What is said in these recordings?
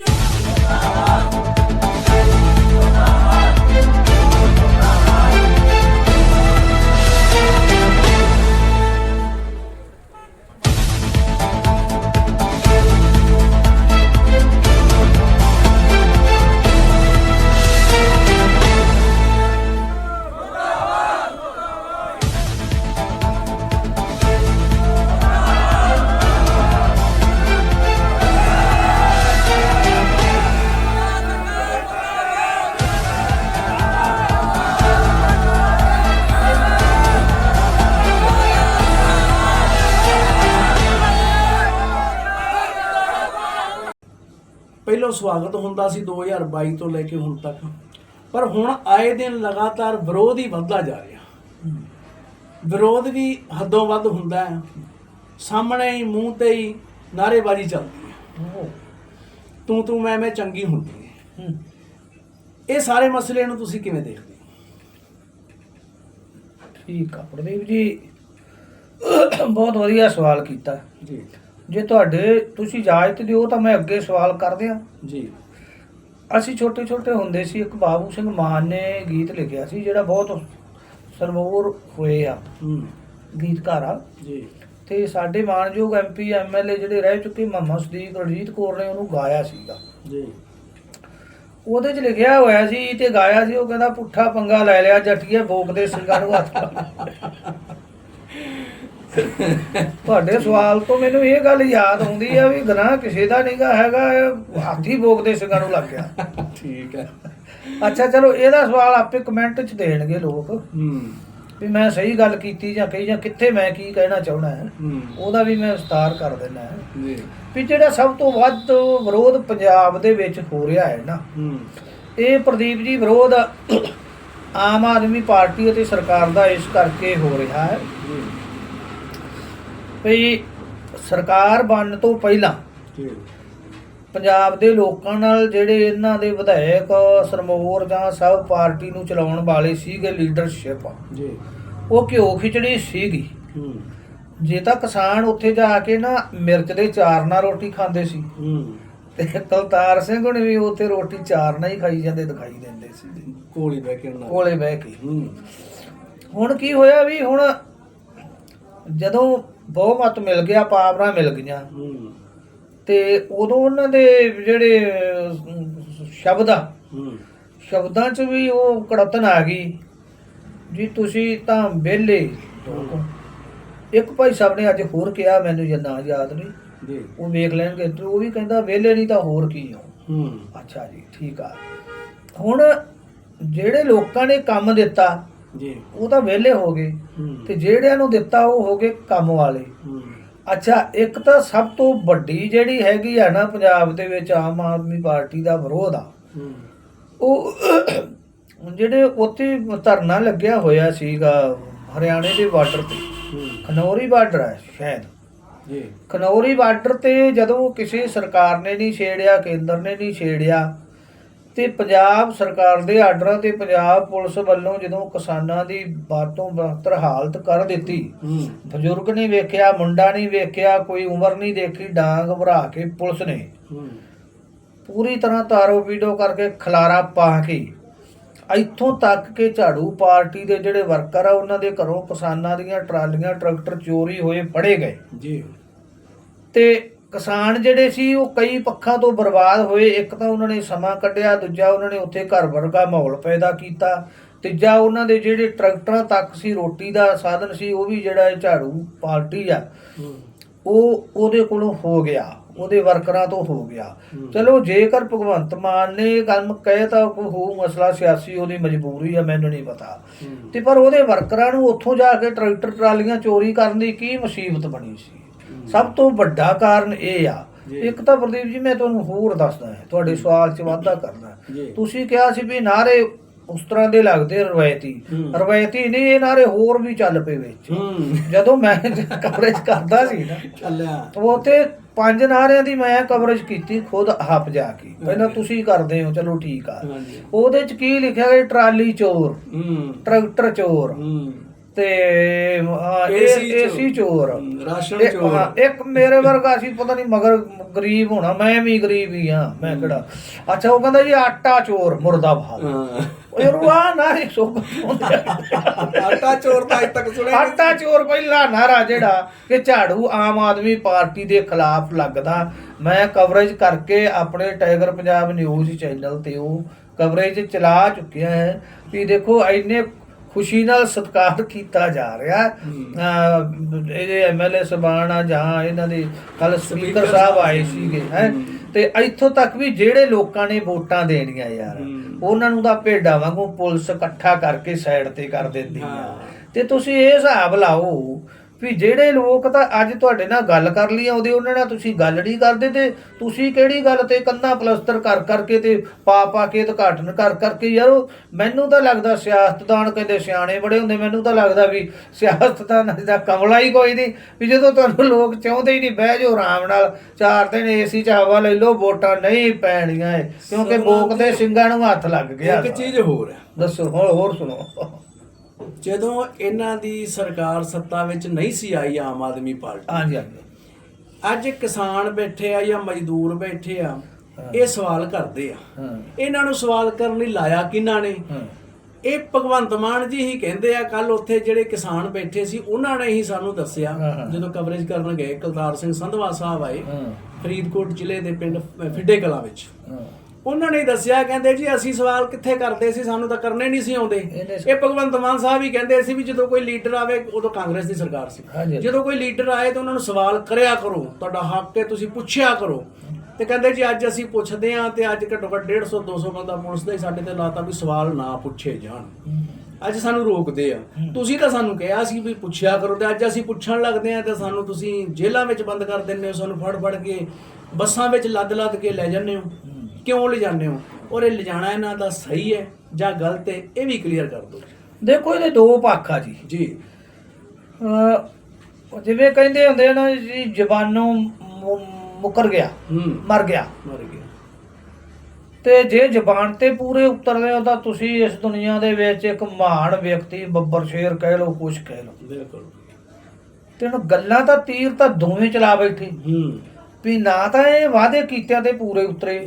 ਪਹਿਲਾਂ ਸਵਾਗਤ ਹੁੰਦਾ ਸੀ 2022 ਤੋਂ ਲੈ ਕੇ ਹੁਣ ਤੱਕ। ਪਰ ਹੁਣ ਆਏ ਦਿਨ ਲਗਾਤਾਰ ਵਿਰੋਧ ਹੀ ਵੱਧਦਾ ਜਾ ਰਿਹਾ। ਵਿਰੋਧ ਵੀ ਹੱਦੋਂ ਵੱਧ ਹੁੰਦਾ ਹੈ। ਸਾਹਮਣੇ ਹੀ ਮੂੰਹ ਤੇ ਹੀ ਨਾਰੇਬਾਜ਼ੀ ਚੱਲਦੀ ਹੈ। ਤੂੰ ਤੂੰ ਮੈਂ ਮੈਂ ਚੰਗੀ ਹੁੰਦੀ ਹੈ। ਇਹ ਸਾਰੇ ਮਸਲੇ ਨੂੰ ਤੁਸੀਂ ਕਿਵੇਂ ਦੇਖਦੇ ਹੋ? ਠੀਕ ਆ ਪ੍ਰਦੀਪ ਜੀ। ਬਹੁਤ ਵਧੀਆ ਸਵਾਲ ਕੀਤਾ। ਜੀ। ਜੇ ਤੁਹਾਡੇ ਤੁਸੀਂ ਇਜਾਜ਼ਤ ਦਿਓ ਤਾਂ ਮੈਂ ਅੱਗੇ ਸਵਾਲ ਕਰ ਦਿਆਂ ਜੀ। ਅਸੀਂ ਛੋਟੇ ਛੋਟੇ ਹੁੰਦੇ ਸੀ ਇੱਕ ਬਾਬੂ ਸਿੰਘ ਮਾਨ ਨੇ ਗੀਤ ਲਿਖਿਆ ਸੀ ਜਿਹੜਾ ਬਹੁਤ ਸਰਮੋਰ ਹੋਏ ਆ। ਗੀਤਕਾਰ ਆ। ਜੀ। ਤੇ ਸਾਡੇ ਮਾਨਯੋਗ ਐਮਪੀ ਐਮਐਲਏ ਜਿਹੜੇ ਰਹਿ ਚੁੱਕੇ ਮੁਹੰਮਦ ਸਦੀਕ ਰਣਜੀਤ ਕੌਰ ਨੇ ਉਹਨੂੰ ਗਾਇਆ ਸੀਗਾ। ਜੀ। ਉਹਦੇ 'ਚ ਲਿਖਿਆ ਹੋਇਆ ਸੀ ਤੇ ਗਾਇਆ ਸੀ ਉਹ ਕਹਿੰਦਾ ਪੁੱਠਾ ਪੰਗਾ ਲੈ ਲਿਆ ਜੱਟੀਏ ਭੋਗ ਦੇ ਸਿੰਘਾਂ ਨੂੰ ਹੱਥ ਤੁਹਾਡੇ ਸਵਾਲ ਤੋਂ ਮੈਨੂੰ ਇਹ ਗੱਲ ਯਾਦ ਆਉਂਦੀ ਆ ਵੀ ਗੁਨਾਹ ਕਿਸੇ ਦਾ ਨਹੀਂਗਾ ਹੈਗਾ ਇਹ ਹਾਥੀ ਭੋਗ ਦੇ ਸਿੰਘਾਂ ਨੂੰ ਲੱਗ ਗਿਆ। ਠੀਕ ਹੈ। ਅੱਛਾ ਚਲੋ ਇਹਦਾ ਸਵਾਲ ਆਪੇ ਕਮੈਂਟ 'ਚ ਦੇਣਗੇ ਲੋਕ। ਹੂੰ। ਵੀ ਮੈਂ ਸਹੀ ਗੱਲ ਕੀਤੀ ਜਾਂ ਕਹੀ ਜਾਂ ਕਿੱਥੇ ਮੈਂ ਕੀ ਕਹਿਣਾ ਚਾਹਣਾ ਹੈ ਉਹਦਾ ਵੀ ਮੈਂ ਵਿਸਤਾਰ ਕਰ ਦਿੰਦਾ ਹੈ। ਜੀ। ਵੀ ਜਿਹੜਾ ਸਭ ਤੋਂ ਵੱਧ ਵਿਰੋਧ ਪੰਜਾਬ ਦੇ ਵਿੱਚ ਹੋ ਰਿਹਾ ਹੈ ਨਾ ਹੂੰ। ਇਹ ਪ੍ਰਦੀਪ ਜੀ ਵਿਰੋਧ ਆਮ ਆਦਮੀ ਪਾਰਟੀ ਅਤੇ ਸਰਕਾਰ ਦਾ ਇਸ ਕਰਕੇ ਹੋ ਰਿਹਾ ਹੈ ਵੀ ਸਰਕਾਰ ਬਣਨ ਤੋਂ ਪਹਿਲਾਂ ਪੰਜਾਬ ਦੇ ਲੋਕਾਂ ਨਾਲ ਜਿਹੜੇ ਇਹਨਾਂ ਦੇ ਵਿਧਾਇਕ ਸਰਮੋਰ ਜਾਂ ਸਭ ਪਾਰਟੀ ਨੂੰ ਚਲਾਉਣ ਵਾਲੇ ਸੀਗੇ ਲੀਡਰਸ਼ਿਪ ਜੀ। ਉਹ ਘਿਓ ਖਿਚੜੀ ਸੀਗੀ। ਜੇ ਤਾਂ ਕਿਸਾਨ ਉੱਥੇ ਜਾ ਕੇ ਨਾ ਮਿਰਚ ਦੇ ਚਾਰ ਨਾਲ ਰੋਟੀ ਖਾਂਦੇ ਸੀ ਤੇ ਕਲਤਾਰ ਸਿੰਘ ਹੁਣੇ ਵੀ ਉੱਥੇ ਰੋਟੀ ਚਾਰ ਨਾਲ ਹੀ ਖਾਈ ਜਾਂਦੇ ਦਿਖਾਈ ਦਿੰਦੇ ਸੀ। ਕੋਲੀ ਬੈ ਕੇ ਕੋਲੇ ਬਹਿ ਕੇ। ਹੁਣ ਕੀ ਹੋਇਆ ਵੀ ਹੁਣ ਜਦੋਂ ਬਹੁਮਤ ਮਿਲ ਗਿਆ ਪਾਵਰਾਂ ਮਿਲ ਗਈਆਂ। ਤੇ ਉਦੋਂ ਉਹਨਾਂ ਦੇ ਜਿਹੜੇ ਸ਼ਬਦ ਆ ਸ਼ਬਦਾਂ 'ਚ ਵੀ ਉਹ ਕੜਤਨ ਆ ਗਈ ਜੀ ਤੁਸੀਂ ਤਾਂ ਵਿਹਲੇ। ਇੱਕ ਭਾਈ ਸਾਹਿਬ ਨੇ ਅੱਜ ਹੋਰ ਕਿਹਾ ਮੈਨੂੰ ਜੇ ਨਾਂ ਯਾਦ ਨਹੀਂ। ਜੀ। ਉਹ ਵੇਖ ਲੈਣਗੇ ਤੇ ਉਹ ਵੀ ਕਹਿੰਦਾ ਵਿਹਲੇ ਨਹੀਂ ਤਾਂ ਹੋਰ ਕੀ ਹੋ ਹੂੰ। ਅੱਛਾ ਜੀ ਠੀਕ ਆ। ਹੁਣ ਜਿਹੜੇ ਲੋਕਾਂ ਨੇ ਕੰਮ ਦਿੱਤਾ ਜੀ। ਉਹ ਤਾਂ ਵਿਹਲੇ ਹੋ ਗਏ। ਤੇ ਜਿਹੜਿਆਂ ਨੂੰ ਦਿੱਤਾ ਉਹ ਹੋ ਗਏ ਕੰਮ ਵਾਲੇ। ਅੱਛਾ ਇੱਕ ਤਾਂ ਸਭ ਤੋਂ ਵੱਡੀ ਜਿਹੜੀ ਹੈਗੀ ਆ ਨਾ ਪੰਜਾਬ ਦੇ ਵਿੱਚ ਆਮ ਆਦਮੀ ਪਾਰਟੀ ਦਾ ਵਿਰੋਧ ਆ। ਉਹ ਜਿਹੜੇ ਉੱਥੇ ਧਰਨਾ ਲੱਗਿਆ ਹੋਇਆ ਸੀਗਾ ਹਰਿਆਣੇ ਦੇ ਬਾਰਡਰ ਤੇ। ਖਨੌਰੀ ਬਾਰਡਰ ਹੈ ਸ਼ਾਇਦ। ਜੀ। ਖਨੌਰੀ ਬਾਰਡਰ ਤੇ ਜਦੋਂ ਕਿਸੇ ਸਰਕਾਰ ਨੇ ਨਹੀਂ ਛੇੜਿਆ ਕੇਂਦਰ ਨੇ ਨਹੀਂ ਛੇੜਿਆ ਤੇ ਪੰਜਾਬ ਸਰਕਾਰ ਦੇ ਆਰਡਰਾਂ ਤੇ ਪੰਜਾਬ ਪੁਲਿਸ ਵੱਲੋਂ ਜਦੋਂ ਕਿਸਾਨਾਂ ਦੀ ਬਾਤੋਂ ਬਹਤਰ ਹਾਲਤ ਕਰ ਦਿੱਤੀ ਬਜ਼ੁਰਗ ਨਹੀਂ ਵੇਖਿਆ ਮੁੰਡਾ ਨਹੀਂ ਵੇਖਿਆ ਕੋਈ ਉਮਰ ਨਹੀਂ ਦੇਖੀ ਡਾਂਗ ਭਰਾ ਕੇ ਪੁਲਿਸ ਨੇ ਪੂਰੀ ਤਰ੍ਹਾਂ ਤਾਰੋ ਵੀਡੋ ਕਰਕੇ ਖਲਾਰਾ ਪਾ ਕੇ ਇੱਥੋਂ ਤੱਕ ਕਿ ਝਾੜੂ ਪਾਰਟੀ ਦੇ ਜਿਹੜੇ ਵਰਕਰ ਆ ਉਹਨਾਂ ਦੇ ਘਰੋਂ ਕਿਸਾਨਾਂ ਦੀਆਂ ਟਰਾਲੀਆਂ ਟਰੈਕਟਰ ਚੋਰੀ ਹੋਏ ਫੜੇ ਗਏ। ਜੀ। ਤੇ ਕਿਸਾਨ ਜਿਹੜੇ ਸੀ ਉਹ ਕਈ ਪੱਖਾਂ ਤੋਂ ਬਰਬਾਦ ਹੋਏ। ਇੱਕ ਤਾਂ ਉਹਨਾਂ ਨੇ ਸਮਾਂ ਕੱਢਿਆ ਦੂਜਾ ਉਹਨਾਂ ਨੇ ਉੱਥੇ ਘਰ ਵਰਗਾ ਮਾਹੌਲ ਪੈਦਾ ਕੀਤਾ। ਤੀਜਾ ਉਹਨਾਂ ਦੇ ਜਿਹੜੇ ਟਰੈਕਟਰਾਂ ਤੱਕ ਸੀ ਰੋਟੀ ਦਾ ਸਾਧਨ ਸੀ ਉਹ ਵੀ ਜਿਹੜਾ ਇਹ ਝਾੜੂ ਪਾਰਟੀ ਆ ਉਹ ਉਹਦੇ ਕੋਲੋਂ ਹੋ ਗਿਆ। ਉਹਦੇ ਵਰਕਰਾਂ ਤੋਂ ਹੋ ਗਿਆ। ਚਲੋ ਜੇਕਰ ਭਗਵੰਤ ਮਾਨ ਨੇ ਇਹ ਗੱਲ ਕਹੇ ਤਾਂ ਕੋਈ ਹੋ ਮਸਲਾ ਸਿਆਸੀ ਉਹਦੀ ਮਜਬੂਰੀ ਆ ਮੈਨੂੰ ਨਹੀਂ ਪਤਾ। ਤੇ ਪਰ ਉਹਦੇ ਵਰਕਰਾਂ ਨੂੰ ਉੱਥੋਂ ਜਾ ਕੇ ਟਰੈਕਟਰ ਟਰਾਲੀਆਂ ਚੋਰੀ ਕਰਨ ਦੀ ਕੀ ਮੁਸੀਬਤ ਬਣੀ ਸੀ? ਸਭ ਤੋਂ ਵੱਡਾ ਕਾਰਨ ਇਹ ਆ। ਇੱਕ ਤਾਂ ਪ੍ਰਦੀਪ ਜੀ ਮੈਂ ਤੁਹਾਨੂੰ ਹੋਰ ਦੱਸਦਾ ਹਾਂ ਤੁਹਾਡੇ ਸਵਾਲ 'ਚ ਵਾਧਾ ਕਰਨਾ ਤੁਸੀਂ ਕਿਹਾ ਸੀ ਵੀ ਨਾਰੇ ਉਸ ਤਰ੍ਹਾਂ ਦੇ ਲੱਗਦੇ ਰਵਾਇਤੀ। ਹੂੰ। ਰਵਾਇਤੀ ਨਹੀਂ ਇਹ ਨਾਰੇ ਹੋਰ ਵੀ ਚੱਲ ਪਏ ਵਿੱਚ। ਹੂੰ। ਜਦੋਂ ਮੈਂ ਕਵਰੇਜ ਕਰਦਾ ਸੀ ਨਾ ਚੱਲਿਆ। ਉਹ ਉੱਥੇ ਪੰਜ ਨਾਰਿਆਂ ਦੀ ਮੈਂ ਕਵਰੇਜ ਕੀਤੀ ਖੁਦ ਆਪ ਜਾ ਕੇ। ਪਹਿਲਾਂ ਤੁਸੀਂ ਕਰਦੇ ਹੋ ਚਲੋ ਠੀਕ ਆ। ਉਹਦੇ ਚ ਕੀ ਲਿਖਿਆ ਗਿਆ? ਟਰਾਲੀ ਚੋਰ। ਹੂੰ। ਟਰੈਕਟਰ ਚੋਰ। ਹੂੰ। ਤੇ। ਏਸੀ ਚੋਰ। ਰਾਸ਼ਨ ਚੋਰ। ਹਾਂ, ਇੱਕ ਮੇਰੇ ਵਰਗਾ ਸੀ ਪਤਾ ਨਹੀਂ ਮਗਰ ਗਰੀਬ ਹੋਣਾ ਮੈਂ ਵੀ ਗਰੀਬ ਹੀ ਆ ਮੈਂ ਕਿਹੜਾ। ਅੱਛਾ ਉਹ ਕਹਿੰਦਾ ਜੀ ਆਟਾ ਚੋਰ ਮੁਰਦਾਬਾਦ ਉਹ ਯਾਰ ਨਾ ਹੀ ਸੁੱਕ ਆਟਾ ਚੋਰ ਤਾਂ ਅਜ ਤੱਕ ਸੁਣਿਆ। ਆਟਾ ਚੋਰ ਪਹਿਲਾ ਨਾਰਾ ਜਿਹੜਾ ਕਿ ਝਾੜੂ ਆਮ ਆਦਮੀ ਪਾਰਟੀ ਦੇ ਖਿਲਾਫ ਲੱਗਦਾ। ਮੈਂ ਕਵਰੇਜ ਕਰਕੇ ਆਪਣੇ ਟਾਈਗਰ ਪੰਜਾਬ ਨਿਊਜ਼ ਚੈਨਲ ਤੇ ਉਹ ਕਵਰੇਜ ਚਲਾ ਚੁੱਕਿਆ ਹੈ। ਵੀ ਦੇਖੋ ਇੰਨੇ ਖੁਸ਼ੀ ਨਾਲ ਸਤਿਕਾਰ ਕੀਤਾ ਜਾ ਰਿਹਾ ਇਹਦੇ ਐਮਐਲਏ ਸਬਾਨ ਆ ਜਾਂ ਇਹਨਾਂ ਦੇ ਕੱਲ ਸਪੀਕਰ ਸਾਹਿਬ ਆਏ। ਸੀਗੇ ਹੈ। ਤੇ ਇੱਥੋਂ ਤੱਕ ਵੀ ਜਿਹੜੇ ਲੋਕਾਂ ਨੇ ਵੋਟਾਂ ਦੇਣੀਆਂ ਯਾਰ। ਉਹਨਾਂ ਨੂੰ ਤਾਂ ਭੇਡਾਂ ਵਾਂਗੂ ਪੁਲਿਸ ਇਕੱਠਾ ਕਰਕੇ ਸਾਈਡ ਤੇ ਕਰ ਦਿੰਦੀ ਆ। ਤੇ ਤੁਸੀਂ ਇਹ ਹਿਸਾਬ ਲਾਓ ਵੀ ਜਿਹੜੇ ਲੋਕ ਤਾਂ ਅੱਜ ਤੁਹਾਡੇ ਨਾਲ ਗੱਲ ਕਰ ਲਈ ਆਉਂਦੇ ਉਹਨਾਂ ਨਾਲ ਤੁਸੀਂ ਗੱਲ ਨਹੀਂ ਕਰਦੇ ਤੇ ਤੁਸੀਂ ਕਿਹੜੀ ਗੱਲ ਤੇ ਕੰਨਾਂ ਪਲਸਤਰ ਕਰ ਕਰਕੇ ਤੇ ਪਾ ਪਾ ਕੇ ਉਦਘਾਟਨ ਕਰ ਕਰਕੇ ਯਾਰ ਮੈਨੂੰ ਤਾਂ ਲੱਗਦਾ ਸਿਆਸਤਦਾਨ ਕਹਿੰਦੇ ਸਿਆਣੇ ਬੜੇ ਹੁੰਦੇ ਮੈਨੂੰ ਤਾਂ ਲੱਗਦਾ ਵੀ ਸਿਆਸਤਦਾਨ ਦਾ ਕਮਲਾ ਹੀ ਕੋਈ ਨਹੀਂ ਵੀ ਜਦੋਂ ਤੁਹਾਨੂੰ ਲੋਕ ਚਾਹੁੰਦੇ ਹੀ ਨਹੀਂ ਬਹਿ ਜਾਓ ਆਰਾਮ ਨਾਲ ਚਾਰ ਦਿਨ ਏਸੀ ਚ ਹਵਾ ਲੈ ਲਓ ਵੋਟਾਂ ਨਹੀਂ ਪੈਣੀਆਂ ਕਿਉਂਕਿ ਬੋਕ ਦੇ ਸਿੰਘਾਂ ਨੂੰ ਹੱਥ ਲੱਗ ਗਿਆ ਇੱਕ ਚੀਜ਼ ਹੋਰ ਹੈ। ਦੱਸੋ ਹੋਰ ਹੋਰ ਸੁਣੋ ਜਦੋਂ ਇਹਨਾਂ ਦੀ ਸਰਕਾਰ ਸੱਤਾ ਵਿੱਚ ਨਹੀਂ ਸੀ ਆਈ ਆਮ ਆਦਮੀ ਪਾਰਟੀ ਹਾਂਜੀ ਹਾਂਜੀ। ਅੱਜ ਕਿਸਾਨ ਬੈਠੇ ਆ ਜਾਂ ਮਜ਼ਦੂਰ ਬੈਠੇ ਆ। ਇਹ ਸਵਾਲ ਕਰਦੇ ਆ। ਹਾਂ। ਇਹਨਾਂ ਨੂੰ ਸਵਾਲ ਕਰਨ ਲਈ ਲਾਇਆ ਕਿਹਨਾਂ ਨੇ? ਹਾਂ। ਇਹ ਭਗਵੰਤ ਮਾਨ ਜੀ ਹੀ ਕਹਿੰਦੇ ਆ ਕੱਲ ਉੱਥੇ ਜਿਹੜੇ ਕਿਸਾਨ ਬੈਠੇ ਸੀ ਉਹਨਾਂ ਨੇ ਹੀ ਸਾਨੂੰ ਦੱਸਿਆ। ਜਦੋਂ ਕਵਰੇਜ ਕਰਨ ਗਏ ਕੁਲਤਾਰ ਸਿੰਘ ਸੰਧਵਾ ਸਾਹਿਬ ਆਏ ਫਰੀਦਕੋਟ ਜ਼ਿਲ੍ਹੇ ਦੇ ਪਿੰਡ ਫਿੱਡੇ ਕਲਾਂ ਵਿੱਚ। ਉਹਨਾਂ ਨੇ ਦੱਸਿਆ ਕਹਿੰਦੇ ਜੀ ਅਸੀਂ ਸਵਾਲ ਕਿੱਥੇ ਕਰਦੇ ਸੀ ਸਾਨੂੰ ਤਾਂ ਕਰਨੇ ਨਹੀਂ ਸੀ ਆਉਂਦੇ। ਇਹ ਭਗਵੰਤ ਮਾਨ ਸਾਹਿਬ ਹੀ ਕਹਿੰਦੇ ਸੀ ਵੀ ਜਦੋਂ ਕੋਈ ਲੀਡਰ ਆਵੇ ਉਦੋਂ ਕਾਂਗਰਸ ਦੀ ਸਰਕਾਰ ਸੀ। ਜਦੋਂ ਕੋਈ ਲੀਡਰ ਆਏ ਤਾਂ ਉਹਨਾਂ ਨੂੰ ਸਵਾਲ ਕਰਿਆ ਕਰੋ ਤੁਹਾਡਾ ਹੱਕ ਹੈ ਤੁਸੀਂ ਪੁੱਛਿਆ ਕਰੋ। ਤੇ ਕਹਿੰਦੇ ਜੀ ਅੱਜ ਅਸੀਂ ਪੁੱਛਦੇ ਹਾਂ ਤੇ ਅੱਜ ਘੱਟੋ ਘੱਟ 150 200 ਬੰਦਾ ਪੁਲਿਸ ਦਾ ਹੀ ਸਾਡੇ ਤੇ ਲਾਤਾ ਵੀ ਸਵਾਲ ਨਾ ਪੁੱਛੇ ਜਾਣ। ਅੱਜ ਸਾਨੂੰ ਰੋਕਦੇ ਆ। ਤੁਸੀਂ ਤਾਂ ਸਾਨੂੰ ਕਿਹਾ ਸੀ ਵੀ ਪੁੱਛਿਆ ਕਰੋ ਤੇ ਅੱਜ ਅਸੀਂ ਪੁੱਛਣ ਲੱਗਦੇ ਆ ਤੇ ਸਾਨੂੰ ਤੁਸੀਂ ਜੇਲ੍ਹਾਂ ਵਿੱਚ ਬੰਦ ਕਰ ਦਿੰਦੇ ਹੋ ਸਾਨੂੰ ਫੜ ਫੜ ਕੇ ਬੱਸਾਂ ਵਿੱਚ ਲੱਦ ਲੱਦ ਕੇ ਲੈ ਜਾਂਦੇ ਹੋ। ਕਿਉਂ ਲੈ ਜਾਂਦੇ ਹੋ? ਔਰ ਇਹ ਲਿਜਾਣਾ ਇਹਨਾਂ ਦਾ ਸਹੀ ਹੈ ਜਾਂ ਗਲਤ ਹੈ ਇਹ ਵੀ ਕਲੀਅਰ ਕਰ ਦਿਓ ਦੇਖੋ ਇਹਦੇ ਦੋ ਪੱਖ ਆ ਜੀ। ਜੀ। ਅਹ ਜਿਵੇਂ ਕਹਿੰਦੇ ਹੁੰਦੇ ਆ ਨਾ ਜੀ ਜ਼ਬਾਨੋਂ ਮੁ- ਮੁੱਕਰ ਗਿਆ ਹੂੰ। ਮਰ ਗਿਆ। ਮਰ ਗਿਆ। ਤੇ ਜੇ ਜ਼ਬਾਨ ਤੇ ਪੂਰੇ ਉਤਰਦੇ ਹੋ ਤਾਂ ਤੁਸੀਂ ਇਸ ਦੁਨੀਆ ਦੇ ਵਿੱਚ ਇੱਕ ਮਹਾਨ ਵਿਅਕਤੀ ਬੱਬਰ ਸ਼ੇਰ ਕਹਿ ਲਓ ਕੁਛ ਕਹਿ ਲਓ। ਬਿਲਕੁਲ। ਤੇ ਹੁਣ ਗੱਲਾਂ ਤਾਂ ਤੀਰ ਤਾਂ ਦੋਵੇਂ ਚਲਾ ਬੈਠੇ। ਹੂੰ। ਵੀ ਨਾ ਤਾਂ ਇਹ ਵਾਅਦੇ ਕੀਤਿਆਂ ਤੇ ਪੂਰੇ ਉਤਰੇ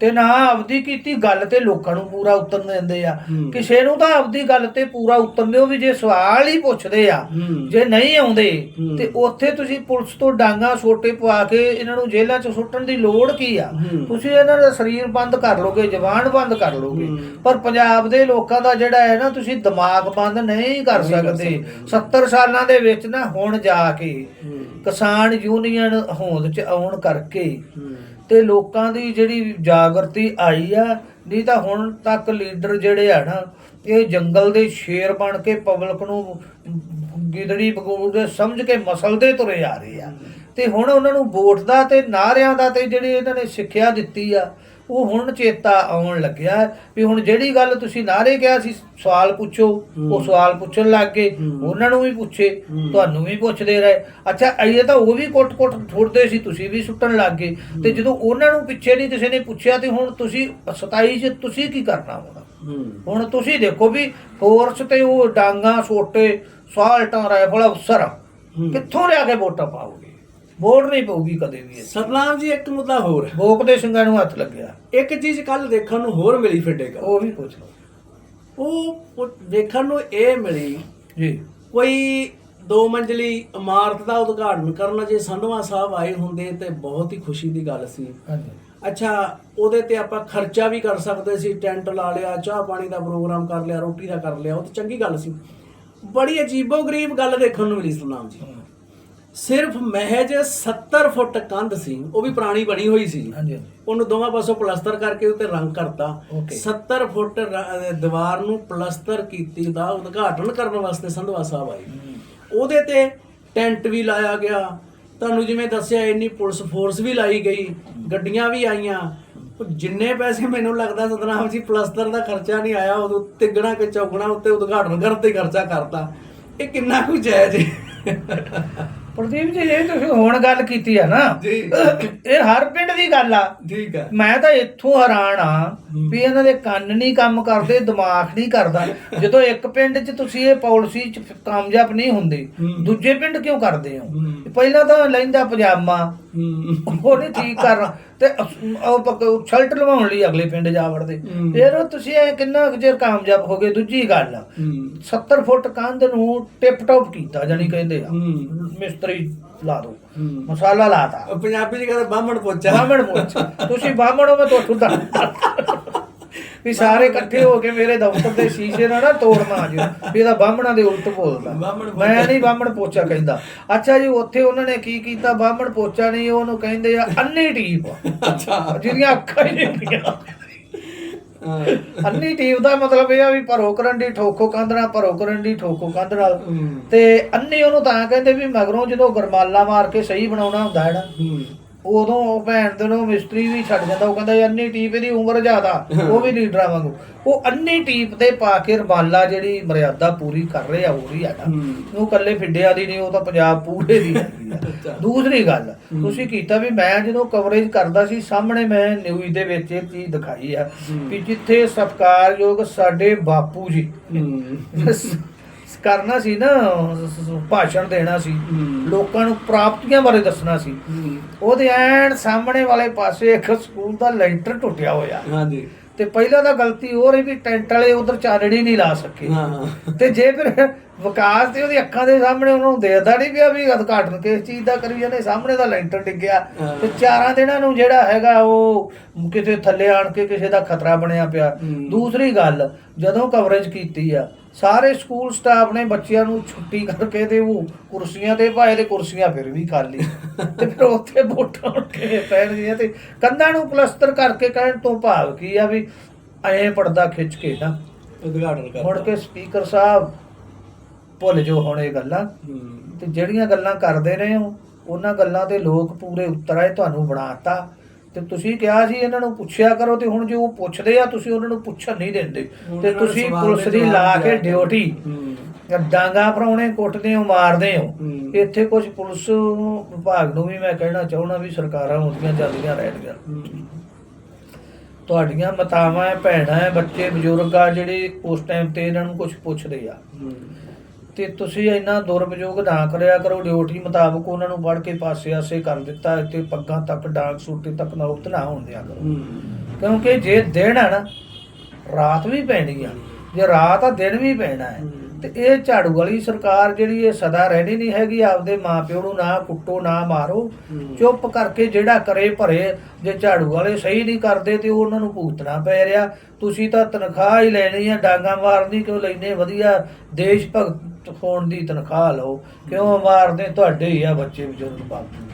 ਤੇ ਨਾ ਆਪਦੀ ਕੀਤੀ ਗੱਲ ਤੇ ਲੋਕਾਂ ਨੂੰ ਪੂਰਾ ਉਤਰਨ ਦਿੰਦੇ ਆ। ਕਿਸੇ ਨੂੰ ਤਾਂ ਆਪਦੀ ਗੱਲ ਤੇ ਪੂਰਾ ਉਤਰਨ ਦਿਓ ਵੀ ਜੇ ਸਵਾਲ ਹੀ ਪੁੱਛਦੇ ਆ। ਜੇ ਨਹੀਂ ਆਉਂਦੇ। ਤੇ ਉੱਥੇ ਤੁਸੀਂ ਪੁਲਿਸ ਤੋਂ ਡਾਂਗਾ ਸੋਟੇ ਪਵਾ ਕੇ ਇਹਨਾਂ ਨੂੰ ਜੇਲ੍ਹਾਂ 'ਚ ਸੁੱਟਣ ਦੀ ਲੋੜ ਕੀ ਆ। ਤੁਸੀਂ ਇਹਨਾਂ ਦਾ ਸਰੀਰ ਬੰਦ ਕਰ ਲੋਗੇ ਜ਼ਬਾਨ ਬੰਦ ਕਰ ਲੋਗੇ। ਪਰ ਪੰਜਾਬ ਦੇ ਲੋਕਾਂ ਦਾ ਜਿਹੜਾ ਹੈ ਨਾ ਤੁਸੀਂ ਦਿਮਾਗ ਬੰਦ ਨਹੀਂ ਕਰ ਸਕਦੇ ਸਕਦੇ। 70 ਸਾਲਾਂ ਦੇ ਵਿੱਚ ਨਾ ਹੁਣ ਜਾ ਕੇ ਕਿਸਾਨ ਯੂਨੀਅਨ ਹੋਂਦ 'ਚ ਆਉਣ ਕਰਕੇ। ਤੇ ਲੋਕਾਂ ਦੀ ਜਿਹੜੀ ਜਾਗਰਤੀ ਆਈ ਆ ਨਹੀਂ ਤਾਂ ਹੁਣ ਤੱਕ ਲੀਡਰ ਜਿਹੜੇ ਆ ਨਾ ਇਹ ਜੰਗਲ ਦੇ ਸ਼ੇਰ ਬਣ ਕੇ ਪਬਲਿਕ ਨੂੰ ਗਿਦੜੀ ਬਗੂੜ ਸਮਝ ਕੇ ਮਸਲਦੇ ਤੁਰੇ ਆ ਰਹੇ ਆ। ਤੇ ਹੁਣ ਉਹਨਾਂ ਨੂੰ ਵੋਟ ਦਾ ਤੇ ਨਾਰਿਆਂ ਦਾ ਤੇ ਜਿਹੜੀ ਇਹਨਾਂ ਨੇ ਸਿੱਖਿਆ ਦਿੱਤੀ ਆ ਉਹ ਹੁਣ ਚੇਤਾ ਆਉਣ ਲੱਗਿਆ ਵੀ ਹੁਣ ਜਿਹੜੀ ਗੱਲ ਤੁਸੀਂ ਨਾਰੇ ਕਿਹਾ ਸੀ ਸਵਾਲ ਪੁੱਛੋ ਉਹ। ਸਵਾਲ ਪੁੱਛਣ ਲੱਗ ਗਏ। ਉਹਨਾਂ ਨੂੰ ਵੀ ਪੁੱਛੇ। ਤੁਹਾਨੂੰ ਵੀ ਪੁੱਛਦੇ ਰਹੇ ਅੱਛਾ ਇਹ ਤਾਂ ਉਹ ਵੀ ਕੁੱਟ-ਕੁੱਟ ਠੁਰਦੇ ਸੀ ਤੁਸੀਂ ਵੀ ਸੁੱਟਣ ਲੱਗ ਗਏ ਤੇ ਜਦੋਂ ਉਹਨਾਂ ਨੂੰ ਪਿੱਛੇ ਨਹੀਂ ਕਿਸੇ ਨੇ ਪੁੱਛਿਆ ਤੇ ਹੁਣ ਤੁਸੀਂ 27 ਚ ਤੁਸੀਂ ਕੀ ਕਰਨਾ ਹੁਣ ਹੁਣ ਤੁਸੀਂ ਦੇਖੋ ਵੀ ਫੋਰਸ ਤੇ ਉਹ ਡਾਂਗਾ ਸੋਟੇ ਸਾਲਟਾਂ ਰਾਈਫਲ ਅਫਸਰ। ਕਿੱਥੋਂ ਲਿਆ ਕੇ ਵੋਟਾਂ ਪਾਓਗੇ ਵੋਟ ਨਹੀਂ ਪਊਗੀ ਕਦੇ ਵੀ। ਸਤਨਾਮ ਜੀ ਇੱਕ ਮੁੱਦਾ ਹੋਰ ਹੈ। ਭੋਕ ਦੇ ਸਿੰਘਾਂ ਨੂੰ ਹੱਥ ਲੱਗਿਆ। ਇੱਕ ਚੀਜ਼ ਕੱਲ ਦੇਖਣ ਨੂੰ ਹੋਰ ਮਿਲੀ ਫਿੱਡੇ ਕਲਾਂ ਉਹ ਵੀ ਪੁੱਛ ਲਓ। ਉਹ ਉਹ ਵੇਖਣ ਨੂੰ ਇਹ ਮਿਲੀ ਜੀ। ਕੋਈ ਦੋ ਮੰਜ਼ਲੀ ਇਮਾਰਤ ਦਾ ਉਦਘਾਟਨ ਕਰਨ ਜੇ ਸੰਧਵਾ ਸਾਹਿਬ ਆਏ ਹੁੰਦੇ ਤੇ ਬਹੁਤ ਹੀ ਖੁਸ਼ੀ ਦੀ ਗੱਲ ਸੀ। ਹਾਂਜੀ। ਅੱਛਾ ਉਹਦੇ ਤੇ ਆਪਾਂ ਖਰਚਾ ਵੀ ਕਰ ਸਕਦੇ ਸੀ ਟੈਂਟ ਲਾ ਲਿਆ ਚਾਹ ਪਾਣੀ ਦਾ ਪ੍ਰੋਗਰਾਮ ਕਰ ਲਿਆ ਰੋਟੀ ਦਾ ਕਰ ਲਿਆ ਉਹ ਤੇ ਚੰਗੀ ਗੱਲ ਸੀ। ਬੜੀ ਅਜੀਬੋ ਗਰੀਬ ਗੱਲ ਦੇਖਣ ਨੂੰ ਮਿਲੀ ਸਤਨਾਮ ਜੀ। ਸਿਰਫ ਮਹਿਜ 70 ਫੁੱਟ ਕੰਧ ਸੀ ਉਹ ਵੀ ਪੁਰਾਣੀ ਬਣੀ ਹੋਈ ਸੀ। ਹਾਂਜੀ ਉਹਨੂੰ ਦੋਵਾਂ ਪਾਸੋਂ ਪਲਸਤਰ ਕਰਕੇ ਉੱਤੇ ਰੰਗ ਕਰਤਾ। Okay. 70 ਫੁੱਟ ਦੀਵਾਰ ਨੂੰ ਪਲਸਤਰ ਕੀਤੀ ਦਾ ਉਦਘਾਟਨ ਕਰਨ ਵਾਸਤੇ ਸੰਧਵਾ ਸਾਹਿਬ ਆਏ। ਉਹਦੇ ਤੇ ਟੈਂਟ ਵੀ ਲਾਇਆ ਗਿਆ। ਤੁਹਾਨੂੰ ਜਿਵੇਂ ਦੱਸਿਆ ਇੰਨੀ ਪੁਲਿਸ ਫੋਰਸ ਵੀ ਲਾਈ ਗਈ। ਗੱਡੀਆਂ ਵੀ ਆਈਆਂ। ਜਿੰਨੇ ਪੈਸੇ ਮੈਨੂੰ ਲੱਗਦਾ ਸਤਨਾਮ ਜੀ ਪਲਸਤਰ ਦਾ ਖਰਚਾ ਨਹੀਂ ਆਇਆ ਉਦੋਂ ਤਿੱਗਣਾ ਕਿ ਚੌਗਣਾ ਉੱਤੇ ਉਦਘਾਟਨ ਕਰਨ ਤੇ ਖਰਚਾ ਕਰਤਾ। ਇਹ ਕਿੰਨਾ ਕੁ ਜਾਇਜ਼ ਹੈ? ਪ੍ਰਦੀਪ ਜੀ ਇਹ ਤੁਸੀਂ ਹੁਣ ਗੱਲ ਕੀਤੀ ਆ ਨਾ। ਜੀ। ਇਹ ਹਰ ਪਿੰਡ ਦੀ ਗੱਲ ਆ। ਠੀਕ ਹੈ ਮੈਂ ਤਾਂ ਇੱਥੋਂ ਹੈਰਾਨ ਆ ਵੀ ਇਹਨਾਂ ਦੇ ਕੰਨ ਨਹੀਂ ਕੰਮ ਕਰਦੇ ਦਿਮਾਗ ਨਹੀਂ ਕਰਦਾ। ਜਦੋਂ ਇੱਕ ਪਿੰਡ 'ਚ ਤੁਸੀਂ ਇਹ ਪਾਲਿਸੀ 'ਚ ਕਾਮਯਾਬ ਨਹੀਂ ਹੁੰਦੇ ਹੂੰ। ਦੂਜੇ ਪਿੰਡ ਕਿਉਂ ਕਰਦੇ ਹੋ? ਹੂੰ। ਪਹਿਲਾਂ ਤਾਂ ਲੈਂਦਾ ਪਜਾਮਾ। ਹੂੰ। ਉਹ ਨਹੀਂ ਠੀਕ ਕਰਨਾ। ਤੇ ਅਸ- ਉਹ ਪੱਕ- ਸ਼ਰਟ ਲਵਾਉਣ ਲਈ ਅਗਲੇ ਪਿੰਡ ਜਾ ਵੜਦੇ। ਫਿਰ ਉਹ ਤੁਸੀਂ ਇਹ ਕਿੰਨਾ ਚਿਰ ਕਾਮਯਾਬ ਹੋ ਗਏ ਦੂਜੀ ਗੱਲ। ਆ ਹੂੰ। 70 ਫੁੱਟ ਕੰਧ ਨੂੰ ਟਿਪ ਟੌਪ ਕੀਤਾ ਜਾਨੀ ਕਹਿੰਦੇ ਆ। ਮਿਸਤਰੀ ਲਾ ਦੋ। ਮਸਾਲਾ ਲਾਤਾ। ਪੰਜਾਬੀ ਚ ਕਹਿੰਦੇ ਬਾਹਮਣ ਪੋਚਾ। ਬਾਹਮਣ ਮੋਚ ਤੁਸੀਂ ਬਾਹਮਣ ਮੈਂ ਤੁਹਾਨੂੰ ਦੱਸ ਵੀ ਸਾਰੇ ਇਕੱਠੇ ਹੋ ਕੇ ਮੇਰੇ ਦਫ਼ਤਰ ਦੇ ਸ਼ੀਸ਼ੇ ਨਾਲ ਨਾ ਤੋੜਨਾ ਜੀ ਵੀ ਇਹਦਾ ਬਾਹਮਣਾ ਦੇ ਉਲਟ ਬੋਲਦਾ ਮੈਂ ਨਹੀਂ ਬਾਹਮਣ ਪੋਚਾ ਕਹਿੰਦਾ। ਅੱਛਾ ਜੀ ਉੱਥੇ ਉਹਨਾਂ ਨੇ ਕੀ ਕੀਤਾ? ਬਾਹਮਣ ਪੋਚਾ ਨਹੀਂ ਉਹਨੂੰ ਕਹਿੰਦੇ ਆ ਅੰਨੀ ਟੀਪ ਅੱਛਾ। ਜਿਹਦੀਆਂ ਅੱਖਾਂ ਹੀ ਨਹੀਂ। ਅੰਨੀ ਟੀਪ ਦਾ ਮਤਲਬ ਇਹ ਆ ਵੀ ਭਰੋ ਕਰਨ ਦੀ ਠੋਕੋ ਕੰਧ ਨਾਲ ਭਰੋ ਕਰਨ ਦੀ ਠੋਕੋ ਕੰਧ ਨਾਲ ਤੇ ਅੰਨੀ ਉਹਨੂੰ ਤਾਂ ਕਹਿੰਦੇ ਵੀ ਮਗਰੋਂ ਜਦੋਂ ਗਰਮਾਲਾ ਮਾਰ ਕੇ ਸਹੀ ਬਣਾਉਣਾ ਹੁੰਦਾ ਹੈ ਨਾ। ਉਦੋਂ ਉਹ ਭੈਣ ਦੇ ਨੂੰ ਮਿਸਤਰੀ ਵੀ ਛੱਡ ਜਾਂਦਾ ਉਹ ਕਹਿੰਦਾ ਅੰਨੀ ਟੀਪ ਦੀ ਉਮਰ ਜ਼ਿਆਦਾ ਉਹ ਵੀ ਲੀਡਰਾਂ ਵਾਂਗੂ ਉਹ ਅੰਨੀ ਟੀਪ ਤੇ ਪਾ ਕੇ ਰਮਾਲਾ ਜਿਹੜੀ ਮਰਿਆਦਾ ਪੂਰੀ ਕਰ ਰਹੇ ਆ ਹੋ ਰਹੀ ਆ ਨਾ। ਉਹ ਕੱਲੇ ਫਿੱਡਿਆਂ ਦੀ ਨਹੀਂ ਉਹ ਤਾਂ ਪੰਜਾਬ ਪੂਰੇ ਦੀ ਹੈਗੀ ਆ ਅੱਛਾ। ਦੂਸਰੀ ਗੱਲ ਤੁਸੀਂ ਕੀਤਾ ਵੀ ਮੈਂ ਜਦੋਂ ਕਵਰੇਜ ਕਰਦਾ ਸੀ ਸਾਹਮਣੇ ਮੈਂ ਨਿਊਜ਼ ਦੇ ਵਿੱਚ ਇਹ ਚੀਜ਼ ਦਿਖਾਈ ਆ। ਵੀ ਜਿੱਥੇ ਸਤਿਕਾਰਯੋਗ ਸਾਡੇ ਬਾਪੂ ਜੀ ਕਰਨਾ ਸੀ ਨਾ ਭਾਸ਼ਣ ਦੇਣਾ ਸੀ। ਲੋਕਾਂ ਨੂੰ ਪ੍ਰਾਪਤੀਆਂ ਬਾਰੇ ਦੱਸਣਾ ਸੀ। ਉਹਦੇ ਐਨ ਸਾਹਮਣੇ ਵਾਲੇ ਪਾਸੇ ਇੱਕ ਸਕੂਲ ਦਾ ਲੈਂਟਰ ਟੁੱਟਿਆ ਹੋਇਆ। ਹਾਂਜੀ। ਤੇ ਪਹਿਲਾਂ ਤਾਂ ਗਲਤੀ ਹੋ ਰਹੀ ਵੀ ਟੈਂਟ ਵਾਲੇ ਉਧਰ ਚਾਨਣੀ ਨਹੀਂ ਲਾ ਸਕੇ। ਹਾਂ। ਤੇ ਜੇ ਫਿਰ ਵਿਕਾਸ ਤੇ ਉਹਦੀ ਅੱਖਾਂ ਦੇ ਸਾਹਮਣੇ ਉਹਨੂੰ ਦੇਖਦਾ ਨਹੀਂ ਪਿਆ ਵੀ ਉਦਘਾਟਨ ਕਿਸ ਚੀਜ਼ ਦਾ ਕਰੀ ਜਾਂਦੇ ਸਾਹਮਣੇ ਦਾ ਲੈਂਟਰ ਡਿੱਗਿਆ। ਤੇ ਚਾਰਾਂ ਦਿਨਾਂ ਨੂੰ ਜਿਹੜਾ ਹੈਗਾ ਉਹ ਕਿਤੇ ਥੱਲੇ ਆਣ ਕੇ ਕਿਸੇ ਦਾ ਖਤਰਾ ਬਣਿਆ ਪਿਆ। ਦੂਸਰੀ ਗੱਲ ਜਦੋਂ ਕਵਰੇਜ ਕੀਤੀ ਆ ਸਾਰੇ ਸਕੂਲ ਸਟਾਫ ਨੇ ਬੱਚਿਆਂ ਨੂੰ ਛੁੱਟੀ ਕਰਕੇ ਤੇ ਉਹ ਕੁਰਸੀਆਂ ਤੇ ਪਾਏ ਤੇ ਕੁਰਸੀਆਂ ਫਿਰ ਵੀ ਖਾਲੀ ਤੇ ਫਿਰ ਉੱਥੇ ਵੋਟਾਂ ਕੇ ਪੈਣਗੀਆਂ ਤੇ ਕੰਧਾਂ ਨੂੰ ਪਲਸਤਰ ਕਰਕੇ ਕਹਿਣ ਤੋਂ ਭਾਵ ਕੀ ਆ ਵੀ ਐਂ ਪਰਦਾ ਖਿੱਚ ਕੇ ਨਾ ਉਦਘਾਟਨ ਕਰ ਮੁੜ ਕੇ ਸਪੀਕਰ ਸਾਹਿਬ ਭੁੱਲ ਜੋ ਹੁਣ ਇਹ ਗੱਲਾਂ। ਤੇ ਜਿਹੜੀਆਂ ਗੱਲਾਂ ਕਰਦੇ ਰਹੇ ਹੋ ਉਹਨਾਂ ਗੱਲਾਂ ਤੇ ਲੋਕ ਪੂਰੇ ਉੱਤਰ ਆਏ ਤੁਹਾਨੂੰ ਬਣਾਤਾ। ਤੇ ਤੁਸੀਂ ਕਿਹਾ ਸੀ ਇਹਨਾਂ ਨੂੰ ਪੁੱਛਿਆ ਕਰੋ ਤੇ ਹੁਣ ਜੋ ਉਹ ਪੁੱਛਦੇ ਆ ਤੁਸੀਂ ਉਹਨਾਂ ਨੂੰ ਪੁੱਛਣ ਨਹੀਂ ਦਿੰਦੇ। ਤੇ ਤੁਸੀਂ ਪੁਲਿਸ ਦੇ ਲਾ ਕੇ। ਡਿਊਟੀ। ਡਾਂਗਾ ਫਰਾਉਣੇ ਕੁੱਟਦੇ ਹੋ ਮਾਰਦੇ ਹੋ। ਇੱਥੇ ਕੁਝ ਪੁਲਿਸ ਵਿਭਾਗ ਨੂੰ ਵੀ ਮੈਂ ਕਹਿਣਾ ਚਾਹੁੰਦਾ ਵੀ ਸਰਕਾਰਾਂ ਹੁੰਦੀਆਂ ਜਾਂਦੀਆਂ ਰਹਿਣਗੀਆਂ। ਤੁਹਾਡੀਆਂ ਮਾਤਾਵਾਂ ਹੈ ਭੈਣਾਂ ਹੈ ਬੱਚੇ ਬਜ਼ੁਰਗ ਆ ਜਿਹੜੇ ਉਸ ਟਾਈਮ ਤੇ ਇਹਨਾਂ ਨੂੰ ਕੁਝ ਪੁੱਛਦੇ ਆ। ਤੇ ਤੁਸੀਂ ਇੰਨਾ ਦੁਰਪਯੋਗ ਨਾ ਕਰਿਆ ਕਰੋ, ਡਿਊਟੀ ਮੁਤਾਬਕ ਉਹਨਾਂ ਨੂੰ ਫੜ ਕੇ ਪਾਸੇ ਆਸੇ ਕਰ ਦਿੱਤਾ ਤੇ ਪੱਗਾਂ ਤੱਕ, ਡਾਂਗ ਸੂਟੇ ਤੱਕ ਨੌਬਤ ਨਾ ਹੋਣ ਦਿਆ ਕਰੋ। ਕਿਉਂਕਿ ਜੇ ਦਿਨ ਆ ਨਾ, ਰਾਤ ਵੀ ਪੈਣੀ ਆ। ਜੇ ਰਾਤ ਆ, ਦਿਨ ਵੀ ਪੈਣਾ ਹੈ। ਤੇ ਇਹ ਝਾੜੂ ਵਾਲੀ ਸਰਕਾਰ ਜਿਹੜੀ ਇਹ ਸਦਾ ਰਹਿਣੀ ਨਹੀਂ ਹੈਗੀ, ਆਪਦੇ ਮਾਪਿਓ ਨੂੰ ਨਾ ਕੁੱਟੋ, ਨਾ ਮਾਰੋ। ਚੁੱਪ ਕਰਕੇ ਜਿਹੜਾ ਕਰੇ, ਭਰੇ। ਜੇ ਝਾੜੂ ਵਾਲੇ ਸਹੀ ਨਹੀਂ ਕਰਦੇ ਤੇ ਉਹਨਾਂ ਨੂੰ ਭੁਗਤਣਾ ਪੈ ਰਿਹਾ। ਤੁਸੀਂ ਤਾਂ ਤਨਖਾਹ ਹੀ ਲੈਣੀ ਆ, ਡਾਂਗਾ ਮਾਰਨੀ ਕਿਉਂ ਲੈਨੇ ਵਧੀਆ ਦੇਸ਼ ਭਗਤ ਫੋਨ ਦੀ ਤਨਖਾਹ ਲਓ, ਕਿਉਂ ਮਾਰਦੇ ਤੁਹਾਡੇ ਹੀ ਆ ਬੱਚੇ ਬਜ਼ੁਰਗ ਬਾਪੂ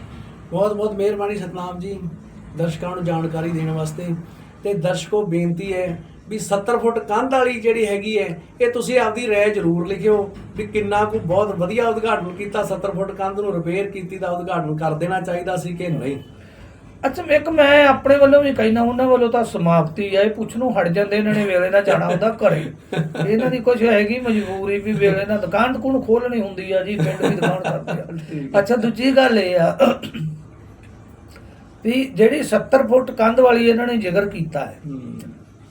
ਬਹੁਤ ਬਹੁਤ ਮਿਹਰਬਾਨੀ ਸਤਨਾਮ ਜੀ, ਦਰਸ਼ਕਾਂ ਨੂੰ ਜਾਣਕਾਰੀ ਦੇਣ ਵਾਸਤੇ। ਤੇ ਦਰਸ਼ਕੋ, ਬੇਨਤੀ ਹੈ ਵੀ 70 ਫੁੱਟ ਕੰਧ ਵਾਲੀ ਜਿਹੜੀ ਹੈਗੀ ਹੈ, ਇਹ ਤੁਸੀਂ ਆਪਦੀ ਰਾਏ ਜ਼ਰੂਰ ਲਿਖਿਓ ਵੀ ਕਿੰਨਾ ਕੁ ਬਹੁਤ ਵਧੀਆ ਉਦਘਾਟਨ ਕੀਤਾ 70 ਫੁੱਟ ਕੰਧ ਨੂੰ ਰਿਪੇਅਰ ਕੀਤੀ ਦਾ ਉਦਘਾਟਨ ਕਰ ਦੇਣਾ ਚਾਹੀਦਾ ਸੀ ਕਿ ਨਹੀਂ। ਅੱਛਾ ਇੱਕ ਮੈਂ ਆਪਣੇ ਵੱਲੋਂ ਵੀ ਕਹਿਣਾ ਉਹਨਾਂ ਵੱਲੋਂ ਤਾਂ ਸਮਾਪਤੀ ਹੈ ਇਹ ਪੁੱਛ ਨੂੰ ਹਟ ਜਾਂਦੇ ਇਹਨਾਂ ਨੇ ਵੇਲੇ ਨਾਲ ਜਾਣਾ ਹੁੰਦਾ ਘਰੇ। ਇਹਨਾਂ ਦੀ ਕੁਝ ਹੈਗੀ ਮਜਬੂਰੀ ਵੀ ਵੇਲੇ ਨਾਲ ਦੁਕਾਨ ਦੁਕਾਨ ਖੋਲਣੀ ਹੁੰਦੀ ਆ ਜੀ ਪਿੰਡ ਦੀ ਦੁਕਾਨ ਕਰਦੇ ਆ ਅੱਛਾ ਦੂਜੀ ਗੱਲ ਇਹ ਆ ਵੀ ਜਿਹੜੀ 70 ਫੁੱਟ ਕੰਧ ਵਾਲੀ ਇਹਨਾਂ ਨੇ ਜ਼ਿਕਰ ਕੀਤਾ ਹੈ।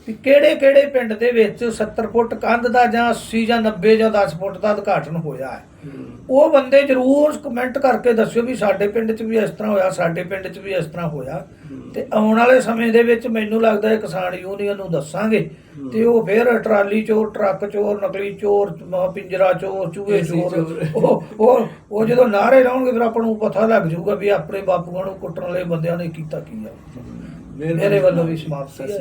ਹੂੰ ਵੀ ਕਿਹੜੇ ਕਿਹੜੇ ਪਿੰਡ ਦੇ ਵਿੱਚ 70 ਫੁੱਟ ਕੰਧ ਦਾ ਜਾਂ 80 ਜਾਂ 90 ਜਾਂ 10 ਫੁੱਟ ਦਾ ਉਦਘਾਟਨ ਹੋਇਆ ਹੈ। ਹੂੰ। ਉਹ ਬੰਦੇ ਜਰੂਰ ਕਮੈਂਟ ਕਰਕੇ ਦੱਸਿਓ ਵੀ ਸਾਡੇ ਪਿੰਡ 'ਚ ਵੀ ਇਸ ਤਰ੍ਹਾਂ ਹੋਇਆ ਸਾਡੇ ਪਿੰਡ 'ਚ ਵੀ ਇਸ ਤਰ੍ਹਾਂ ਹੋਇਆ। ਤੇ ਆਉਣ ਵਾਲੇ ਸਮੇਂ ਦੇ ਵਿੱਚ ਮੈਨੂੰ ਲੱਗਦਾ ਹੈ ਕਿਸਾਨ ਯੂਨੀਅਨ ਨੂੰ ਦੱਸਾਂਗੇ। ਤੇ ਉਹ ਫਿਰ ਟਰਾਲੀ ਚੋਰ ਟਰੱਕ ਚੋਰ ਨਕਲੀ ਚੋਰ ਮ- ਪਿੰਜਰਾ ਚੋਰ ਚੂਹੇ ਚੋਰ। ਉਹ ਉਹ ਉਹ ਜਦੋਂ ਨਾਰੇ ਲਾਉਣਗੇ ਫਿਰ ਆਪਾਂ ਨੂੰ ਪਤਾ ਲੱਗ ਜਾਊਗਾ ਵੀ ਆਪਣੇ ਬਾਪੂਆਂ ਨੂੰ ਕੁੱਟਣ ਵਾਲੇ ਬੰਦਿਆਂ ਨੇ ਕੀਤਾ ਕੀ ਆ। ਮੇਰੇ ਵੱਲੋਂ ਵੀ ਸਮਾਪਤੀ ਹੈ